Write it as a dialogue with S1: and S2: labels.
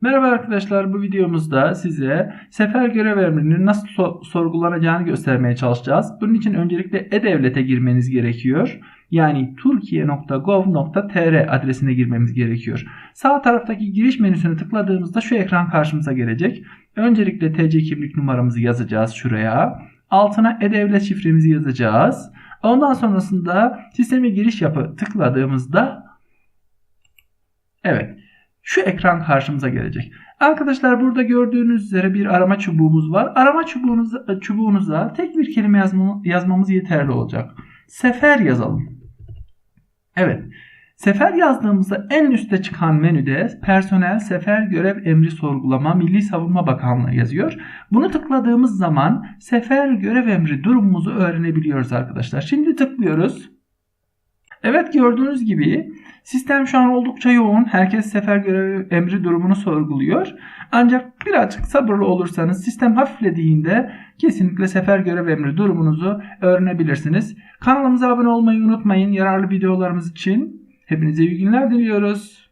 S1: Merhaba arkadaşlar bu videomuzda size sefer görev emrinin nasıl so- sorgulanacağını göstermeye çalışacağız. Bunun için öncelikle e-devlete girmeniz gerekiyor. Yani turkiye.gov.tr adresine girmemiz gerekiyor. Sağ taraftaki giriş menüsünü tıkladığımızda şu ekran karşımıza gelecek. Öncelikle TC kimlik numaramızı yazacağız şuraya. Altına e-devlet şifremizi yazacağız. Ondan sonrasında sisteme giriş yapı tıkladığımızda evet şu ekran karşımıza gelecek. Arkadaşlar burada gördüğünüz üzere bir arama çubuğumuz var. Arama çubuğunuza, çubuğunuza tek bir kelime yazma, yazmamız yeterli olacak. Sefer yazalım. Evet. Sefer yazdığımızda en üstte çıkan menüde personel sefer görev emri sorgulama Milli Savunma Bakanlığı yazıyor. Bunu tıkladığımız zaman sefer görev emri durumumuzu öğrenebiliyoruz arkadaşlar. Şimdi tıklıyoruz. Evet gördüğünüz gibi sistem şu an oldukça yoğun. Herkes sefer görev emri durumunu sorguluyor. Ancak birazcık sabırlı olursanız sistem hafiflediğinde kesinlikle sefer görev emri durumunuzu öğrenebilirsiniz. Kanalımıza abone olmayı unutmayın. Yararlı videolarımız için hepinize iyi günler diliyoruz.